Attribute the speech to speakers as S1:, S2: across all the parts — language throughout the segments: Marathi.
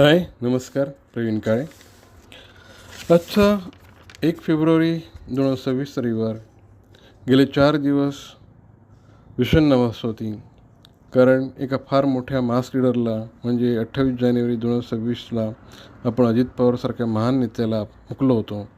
S1: हाय नमस्कार प्रवीण काळे. आजचा एक फेब्रुवारी दोन हजार सव्वीस रविवार. गेले चार दिवस विषण्ण होती. कारण एका फार मोठ्या मास लिडरला म्हणजे अठ्ठावीस जानेवारी दोन हजार सव्वीसला आपण अजित पवारसारख्या महान नेत्याला मुकलो होतो.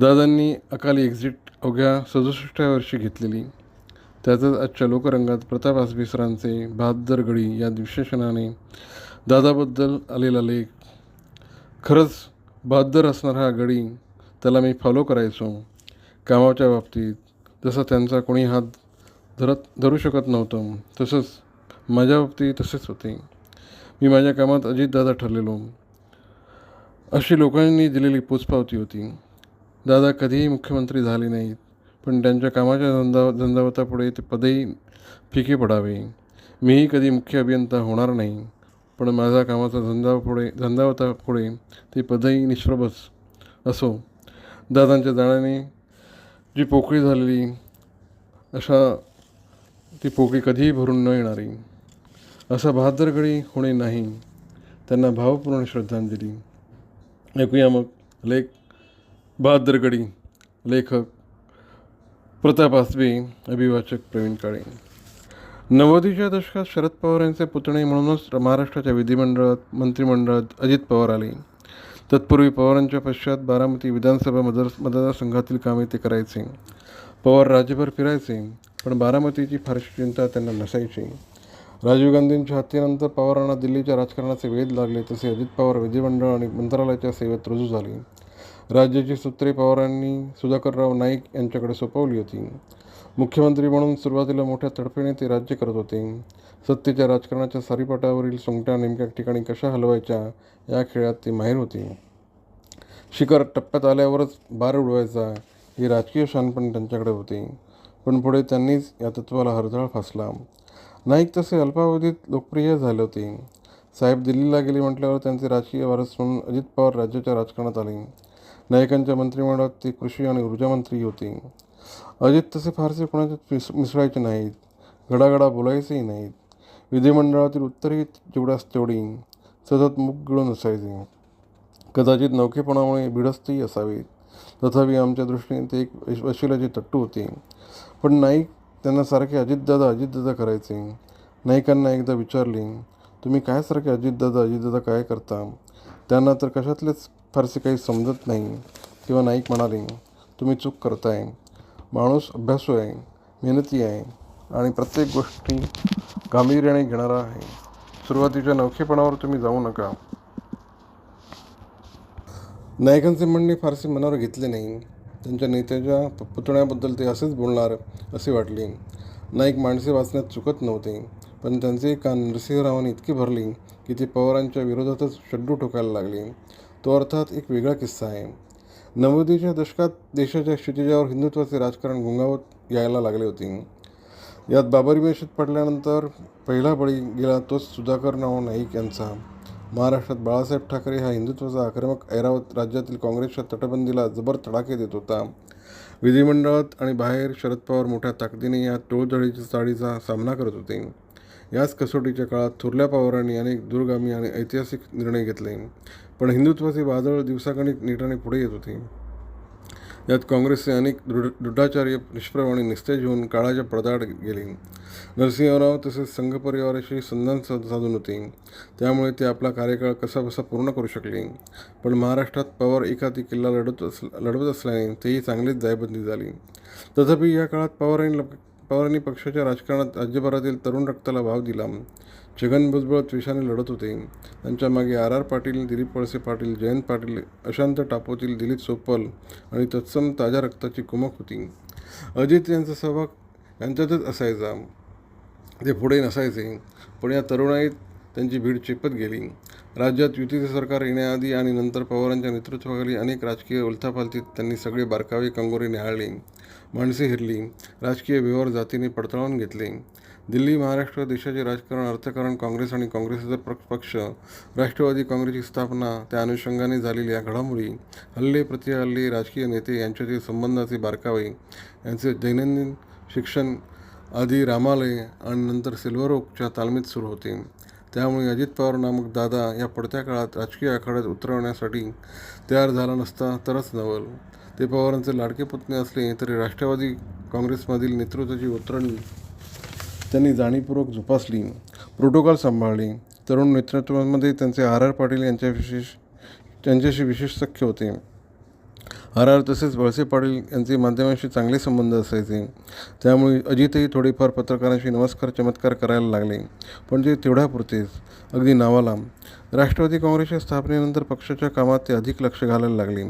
S1: दादांनी अकाली एक्झिट अवघ्या सदुसष्टाव्या वर्षी घेतलेली. त्यातच आजच्या लोकरंगात प्रताप आसबी सरांचे बहादर गडी या विशेषणाने दादाबद्दल आलेला लेख खरंच बहादर असणारा हा गडी त्याला मी फॉलो करायचो. कामाच्या बाबतीत जसं त्यांचा कोणी हात धरत धरू शकत नव्हतं तसंच माझ्या बाबतीत तसेच होते. मी माझ्या कामात अजितदादा ठरलेलो. अशी लोकांनी दिलेली पोचपावती होती. दादा कधीही मुख्यमंत्री झाले नाहीत पण त्यांच्या कामाच्या धंदा धंदावतापुढे ते पदही फिके पडावे. मीही कधी मुख्य अभियंता होणार नाही. पण माझ्या कामाचा धंदा पुढे धंदावता झंझावतापुढे ते पदही निष्प्रभच असो. दादांच्या जाण्याने जी पोकळी झालेली अशा ती पोकळी कधीही भरून न येणारी असा बहादरगडी होणे नाही. त्यांना भावपूर्ण श्रद्धांजली. ऐकूया मग लेख बहादरगडी लेखक प्रताप आसबे अभिवाचक प्रवीण काळे. नव्वदीच्या दशकात शरद पवार यांचे पुतणे म्हणूनच महाराष्ट्राच्या विधिमंडळात मंत्रिमंडळात अजित पवार आले. तत्पूर्वी पवारांच्या पश्चात बारामती विधानसभा मतदार मतदारसंघातील कामे ते करायचे. पवार राज्यभर फिरायचे पण बारामतीची फारशी चिंता त्यांना नसायची. राजीव गांधींच्या हत्येनंतर पवारांना दिल्लीच्या राजकारणाचे वेध लागले तसे अजित पवार विधिमंडळ आणि मंत्रालयाच्या सेवेत रुजू झाले. राज्याची सूत्रे पवारांनी सुधाकरराव नाईक यांच्याकडे सोपवली होती. मुख्यमंत्री म्हणून सुरुवातीला मोठ्या तडफेने ते राज्य करत होते. सत्तेच्या राजकारणाच्या सारीपाटावरील सोंगट्या नेमक्या ठिकाणी कशा हलवायच्या या खेळात ते माहीर होते. शिखर टप्प्यात आल्यावरच बार उडवायचा ही राजकीय शानपण त्यांच्याकडे होते. पण पुढे त्यांनीच या तत्वाला हरझाळ फासला. नाईक तसे अल्पावधीत लोकप्रिय झाले होते. साहेब दिल्लीला गेले म्हटल्यावर त्यांचे राजकीय वारस म्हणून अजित पवार राज्याच्या राजकारणात आले. नायकांच्या मंत्रिमंडळात ते कृषी आणि ऊर्जामंत्री होते. अजित तसे फारसे कोणाच्यात मिस मिसळायचे नाहीत. घडाघडा बोलायचेही नाहीत. विधिमंडळातील उत्तरही जेवढ्यास तेवढी सतत मुख गिळून असायचे. कदाचित नौकेपणामुळे भिडस्तही असावेत. तथापि आमच्या दृष्टीने ते एक वशिलाचे तट्टू होते. पण नाईक त्यांना सारखे अजितदादा अजितदादा करायचे. नाईकांना एकदा विचारले तुम्ही काय सारखे अजितदादा अजितदादा काय करता? त्यांना तर कशातलेच फारसे काही समजत नाही. किंवा नाईक म्हणाले तुम्ही चूक करताय. माणूस अभ्यासू आहे मेहनती आहे आणि प्रत्येक गोष्टी गांभीर्याने घेणारा आहे. सुरुवातीच्या नौखेपणावर तुम्ही जाऊ नका. नायकांचे म्हणणे फारसे मनावर घेतले नाही. त्यांच्या नेत्याच्या पुतण्याबद्दल ते असेच बोलणार असे वाटले. नाईक माणसे वाचण्यात चुकत नव्हते पण त्यांचे कान नरसिंहरावांनी इतके भरले की ते पवारांच्या विरोधातच शड्डू ठोकायला लागले. तो अर्थात एक वेगळा किस्सा आहे. नव्वदीच्या दशकात देशाच्या क्षितिजावर हिंदुत्वाचे राजकारण घुंगावत यायला लागले होते. यात बाबरी मशीद पडल्यानंतर पहिला बळी गेला तोच सुधाकर नाव नाईक यांचा. महाराष्ट्रात बाळासाहेब ठाकरे हा हिंदुत्वाचा आक्रमक ऐरावत राज्यातील काँग्रेसच्या तटबंदीला जबर तडाखे देत होता. विधिमंडळात आणि बाहेर शरद पवार मोठ्या ताकदीने या टोळझळीच्या चाळीचा सामना करत होते. याच कसोटीच्या काळात थोरल्या पवारांनी अनेक दूरगामी आणि ऐतिहासिक निर्णय घेतले. पण हिंदुत्वाचे वादळ दिवसागणिक नीटाने पुढे येत होते. यात काँग्रेसचे अनेक दृढ दृढाचार्य निष्प्रभ आणि निस्तेज होऊन काळाच्या पडदाड गेले. नरसिंहराव तसेच संघ परिवाराशी संधान साध- साधून होते. त्यामुळे ते आपला कार्यकाळ कसाबसा पूर्ण करू शकले. पण महाराष्ट्रात पवार एखादी किल्ला लढत अस लढवत असल्याने तेही चांगलीच जायबंदी झाली. तथापि या काळात पवारांनी लप- पवारांनी पक्षाच्या राजकारणात राज्यभरातील तरुण रक्ताला वाव दिला. छगन भुजबळ त्विषाने लढत होते. त्यांच्या मागे आर आर पाटील दिलीप वळसे पाटील जयंत पाटील अशांत टापोतील दिलीप सोपल आणि तत्सम ताज्या रक्ताची कुमक होती. अजित यांचा सहभाग यांच्यातच असायचा. ते पुढे नसायचे. पण या तरुणाईत त्यांची भीड चेपत गेली. राज्यात युतीचे सरकार येण्याआधी आणि नंतर पवारांच्या नेतृत्वाखाली अनेक राजकीय उलथापालथीत त्यांनी सगळे बारकावे कंगोरे न्याहाळले माणसे हिरली राजकीय व्यवहार जातीने पडताळून घेतले. दिल्ली महाराष्ट्र देशाचे राजकारण अर्थकारण काँग्रेस आणि काँग्रेसचा प्र- पक्ष राष्ट्रवादी काँग्रेसची स्थापना त्या अनुषंगाने झालेल्या घडामोडी हल्ले प्रतिहल्ले राजकीय नेते यांच्यातील संबंधाचे बारकावे यांचे दैनंदिन शिक्षण आधी रामालय आणि नंतर सिल्वर ओकच्या तालमीत सुरू होते. त्यामुळे अजित पवार नामक दादा या पडत्या काळात राजकीय आखाड्यात उतरवण्यासाठी तयार झाला नसता तरच नवल. ते पवारांचे लाडके पुतणे असले तरी राष्ट्रवादी काँग्रेसमधील नेतृत्वाची उतरणी त्यांनी जाणीवपूर्वक जोपासली प्रोटोकॉल सांभाळले. तरुण नेतृत्वामध्ये त्यांचे आर आर पाटील यांच्या विशेष त्यांच्याशी विशेष सख्य होते. आर आर तसेच वळसे पाटील यांचे माध्यमांशी चांगले संबंध असायचे. त्यामुळे अजितही थोडेफार पत्रकारांशी नमस्कार चमत्कार करायला लागले. पण ते तेवढ्यापुरतेच अगदी नावाला. राष्ट्रवादी काँग्रेसच्या स्थापनेनंतर पक्षाच्या कामात ते अधिक लक्ष घालायला लागले.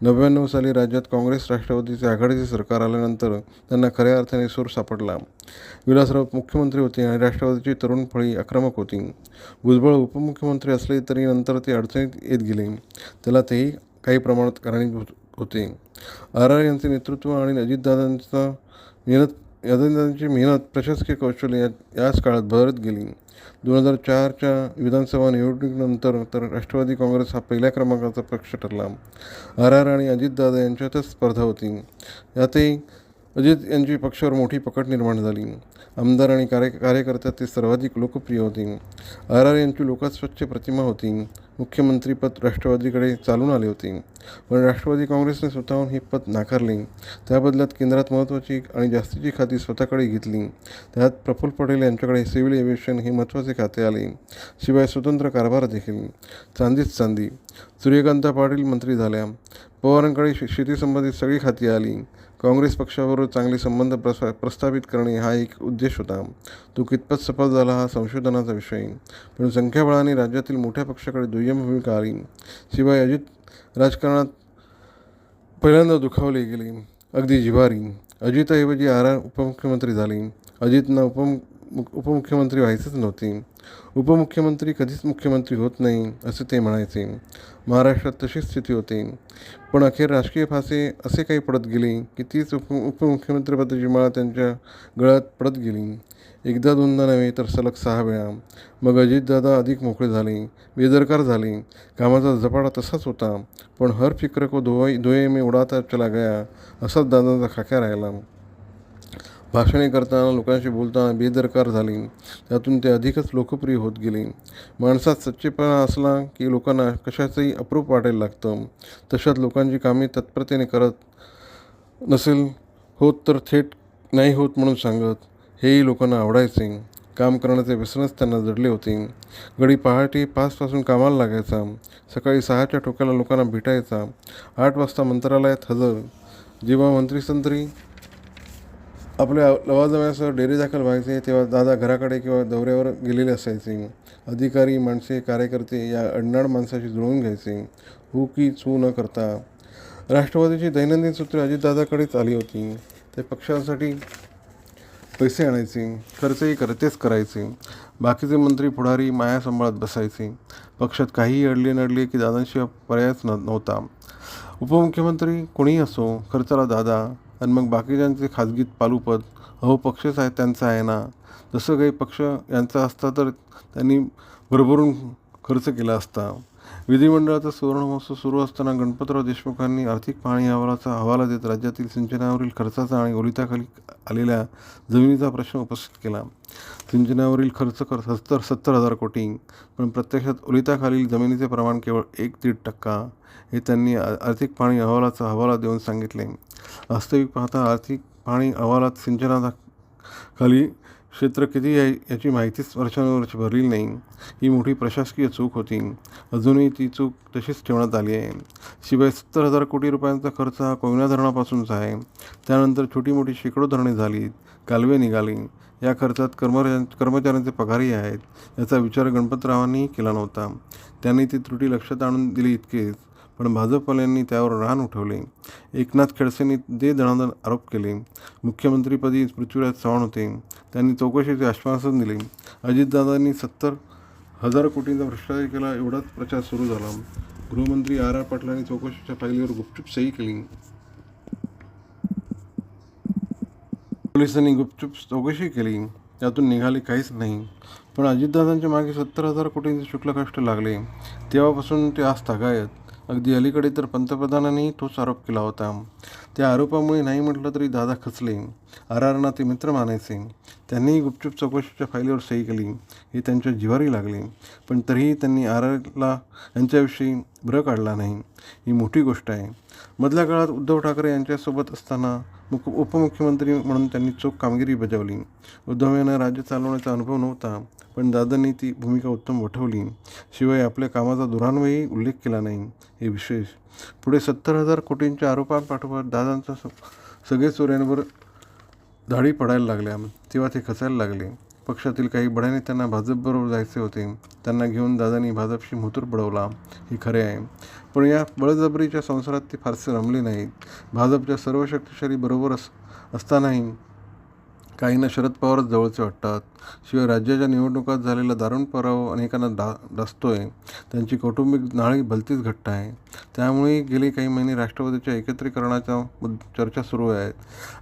S1: नव्याण्णव साली राज्यात काँग्रेस राष्ट्रवादीचे आघाडीचे सरकार आल्यानंतर त्यांना खऱ्या अर्थाने सूर सापडला. विलासराव मुख्यमंत्री होते आणि राष्ट्रवादीची तरुण फळी आक्रमक होती. भुजबळ उपमुख्यमंत्री असले तरी नंतर ते अडचणीत येत गेले. त्याला तेही काही प्रमाणात कारणीभूत होते. आर आर यांचे नेतृत्व आणि अजितदादांचा मेहनत अजितदादांची मेहनत प्रशासकीय कौशल्य याच काळात भरत गेली. दोन हजार चारच्या विधानसभा निवडणुकीनंतर तर राष्ट्रवादी काँग्रेस हा पहिल्या क्रमांकाचा पक्ष ठरला. आर आर आणि अजितदादा यांच्यातच स्पर्धा होती. यातही अजित यांची पक्षावर मोठी पकड निर्माण झाली. आमदार आणि कार्य कार्यकर्त्यात ते सर्वाधिक लोकप्रिय होते. आर आर यांची लोकस्वच्छ प्रतिमा होती. मुख्यमंत्रीपद राष्ट्रवादीकडे चालून आले होते. पण राष्ट्रवादी काँग्रेसने स्वतःहून हे पद नाकारले. त्या बदल्यात केंद्रात महत्त्वाची आणि जास्तीची खाती स्वतःकडे घेतली. त्यात प्रफुल्ल पटेल यांच्याकडे सिव्हिल एव्हिएशन हे महत्त्वाचे खाते आले. शिवाय स्वतंत्र कारभार देखील. चांदीच चांदी. सूर्यकांता पाटील मंत्री झाल्या. पवारांकडे शे- शेतीसंबंधित सगळी खाती आली. काँग्रेस पक्षाबरोबर चांगले संबंध प्रसा प्रस्थापित करणे हा एक उद्देश होता. तो कितपत सफल झाला हा संशोधनाचा विषय. पण संख्याबळाने राज्यातील मोठ्या पक्षाकडे दुय्यम भूमिका आली. शिवाय अजित राजकारणात पहिल्यांदा दुखावले गेले. अगदी जिवारी अजितऐवजी आर उपमुख्यमंत्री झाले. अजितना उपम उपमुख्यमंत्री व्हायचंच नव्हती. उपमुख्यमंत्री कधीच मुख्यमंत्री होत नाही असे ते म्हणायचे. महाराष्ट्रात तशीच स्थिती होती. पण अखेर राजकीय फासे असे काही पडत गेले की तीच उप उपमुख्यमंत्रीपदाची माळ त्यांच्या गळ्यात पडत गेली. एकदा दोनदा नव्हे तर सलग सहा वेळा. मग अजितदादा अधिक मोकळे झाले बेदरकार झाले. कामाचा झपाटा तसाच होता. पण हर फिक्र को धुवाई धुये मी उडाता चला गया असाच दादाचा खाक्या राहिला. भाषणे करताना लोकांशी बोलताना बेदरकार झाले. त्यातून ते अधिकच लोकप्रिय होत गेले. माणसात सच्चेपणा असला की लोकांना कशाचंही अप्रूप वाटायला लागतं. तशात लोकांची कामे तत्परतेने करत नसेल होत तर थेट नाही होत म्हणून सांगत. हेही लोकांना आवडायचे. काम करण्याचे व्यसनच त्यांना जडले होते. गडी पहाटे पाचपासून कामाला लागायचा. सकाळी सहाच्या टोक्याला लोकांना भेटायचा. आठ वाजता मंत्रालयात हजर. जेव्हा मंत्री संत्री आपल्या लवाजम्यासह डेअरी दाखल व्हायचे तेव्हा दादा घराकडे किंवा दौऱ्यावर गेलेले असायचे. अधिकारी माणसे कार्यकर्ते या अडनाड माणसाशी जुळवून घ्यायचे. हू की चू न करता. राष्ट्रवादीची दैनंदिन सूत्रे अजितदादाकडेच आली होती. ते पक्षासाठी पैसे आणायचे खर्चही करतेच करायचे. बाकीचे मंत्री पुढारी माया सांभाळत बसायचे. पक्षात काहीही अडले नडले की दादांशिवाय पर्यायच न नव्हता. उपमुख्यमंत्री कोणीही असो खर्चाला दादा आणि मग बाकीच्यांचे खाजगीत पालुपद अहो पक्षच आहे त्यांचा आहे ना. जसं काही पक्ष यांचा असता तर त्यांनी भरभरून खर्च केला असता. विधिमंडळाचा सुवर्ण महोत्सव सुरू असताना गणपतराव देशमुखांनी आर्थिक पाहणी अहवालाचा हवाला देत राज्यातील सिंचनावरील खर्चाचा आणि ओलिताखाली आलेल्या जमिनीचा प्रश्न उपस्थित केला. सिंचनावरील खर्च कर सत्तर सत्तर हजार कोटी पण प्रत्यक्षात ओलिताखालील जमिनीचे प्रमाण केवळ एक दीड टक्का हे त्यांनी आर्थिक पाहणी अहवालाचा हवाला देऊन सांगितले. वास्तविक पाहता आर्थिक पाहणी अहवालात सिंचनाचा खाली क्षेत्र किती आहे याची माहितीच वर्षानुवर्ष भरली नाही. ही मोठी प्रशासकीय चूक होती. अजूनही ती चूक तशीच ठेवण्यात आली आहे. शिवाय सत्तर हजार कोटी रुपयांचा खर्च हा कोयना धरणापासूनचा आहे. त्यानंतर छोटी मोठी शेकडो धरणे झाली. कालवे निघाली. या खर्चात कर्मचाऱ्यां कर्मचाऱ्यांचे पगारही आहेत. याचा विचार गणपतरावांनीही केला नव्हता. त्यांनी ती त्रुटी लक्षात आणून दिली इतकेच. पण भाजपवाल्यांनी त्यावर रान उठवले. एकनाथ खडसेंनी दे दणादण आरोप केले मुख्यमंत्रीपदी पृथ्वीराज चव्हाण होते त्यांनी चौकशीचे आश्वासन दिले. अजितदादांनी सत्तर हजार कोटींचा भ्रष्टाचार केला एवढाच प्रचार सुरू झाला. गृहमंत्री आर आर पाटलांनी चौकशीच्या फायलीवर गुपचूप सही केली. पोलिसांनी गुपचूप चौकशी केली. त्यातून निघाले काहीच नाही. पण अजितदादांच्या मागे सत्तर हजार कोटींचे शुक्ल कष्ट लागले. तेव्हापासून ते आज तागायत. अगदी अलीकडे तर पंतप्रधानांनी तोच आरोप केला होता. त्या आरोपामुळे नाही म्हटलं तरी दादा खचले. आर आरना ते मित्र मानायचे. त्यांनीही गुपचूप चौकशीच्या फाईलीवर सही केली. हे त्यांच्या जिवारी लागले. पण तरीही त्यांनी आर आरला यांच्याविषयी ब्र काढला नाही. ही मोठी गोष्ट आहे. मधल्या काळात उद्धव ठाकरे यांच्यासोबत असताना मुख उपमुख्यमंत्री म्हणून त्यांनी चोख कामगिरी बजावली. उद्धव यांना राज्य चालवण्याचा अनुभव नव्हता पण दादांनी ती भूमिका उत्तम वठवली. शिवाय आपल्या कामाचा दुरान्वयही उल्लेख केला नाही हे विशेष. पुढे सत्तर हजार कोटींच्या आरोपांपाठोपाठ दादांचा स सगळे चोऱ्यांवर धाडी पडायला लागल्या. तेव्हा ते खचायला लागले. पक्षातील काही बड्याने त्यांना भाजपबरोबर जायचे होते. त्यांना घेऊन दादांनी भाजपशी मुतूर बुडवला. हे खरे आहे. पण या बळजबरीच्या संसारात ते फारसे रमले नाहीत. भाजपच्या सर्व शक्तिशाली बरोबर अस असतानाही काहींना शरद पवारच जवळचे वाटतात. शिवाय राज्याच्या निवडणुकात झालेला दारुण पराभव अनेकांना डा डासतोय त्यांची कौटुंबिक नाळी भलतीच घट्ट आहे. त्यामुळे गेले काही महिने राष्ट्रवादीच्या एकत्रीकरणाच्या चर्चा सुरू आहेत.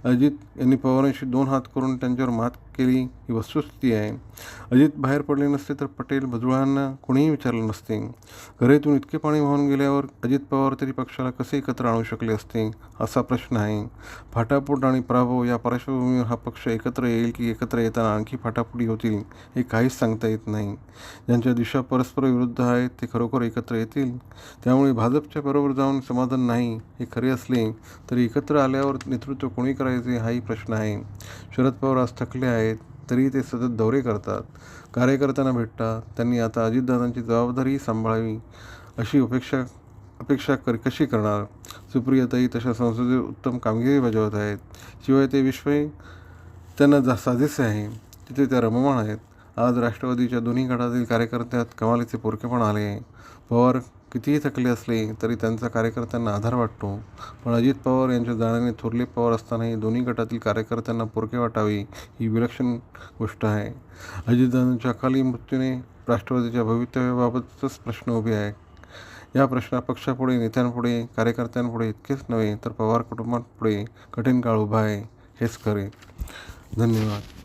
S1: अजित यांनी पवारांशी दोन हात करून त्यांच्यावर मात केली. ही वस्तुस्थिती आहे. अजित बाहेर पडले नसते तर पटेल भजुळांना कोणीही विचारलं नसते. घरेतून इतके पाणी वाहून गेल्यावर अजित पवार तरी पक्षाला कसे एकत्र आणू शकले असते? असा प्रश्न आहे. फाटापोट आणि पराभव या पार्श्वभूमीवर हा पक्ष एकत्र एकत्र येईल की एकत्र येताना आणखी फाटाफुटी होतील हे काहीच सांगता येत नाही. ज्यांच्या दिशा परस्पर विरुद्ध आहेत ते खरोखर एकत्र येतील. त्यामुळे भाजपच्या बरोबर जाऊन समाधान नाही हे खरे असले तरी एकत्र आल्यावर नेतृत्व कोणी करायचे हाही प्रश्न आहे. शरद पवार आज थकले आहेत तरी ते सतत दौरे करतात. कार्यकर्त्यांना भेटतात. त्यांनी आता अजितदादांची जबाबदारीही सांभाळावी अशी अपेक्षा अपेक्षा कर कशी करणार? सुप्रियाताई तशा संसदेत उत्तम कामगिरी बजावत आहेत. शिवाय ते विश्वही त्यांना जा साजेसे आहे तिथे त्या रममाण आहेत. आज राष्ट्रवादीच्या दोन्ही गटातील कार्यकर्त्यात कमालीचे पोरकेपण आले. आहे पवार कितीही थकले असले तरी त्यांचा कार्यकर्त्यांना आधार वाटतो. पण अजित पवार यांच्या जाण्याने थोरले पवार असतानाही दोन्ही गटातील कार्यकर्त्यांना पोरके वाटावे ही विलक्षण गोष्ट आहे. अजितदादांच्या अकाली मृत्यूने राष्ट्रवादीच्या भवितव्याबाबतच प्रश्न उभे आहे या प्रश्ना पक्षापुढे नेत्यांपुढे कार्यकर्त्यांपुढे इतकेच नव्हे तर पवार कुटुंबापुढे कठीण काळ उभा आहे हेच खरे धन्यवाद.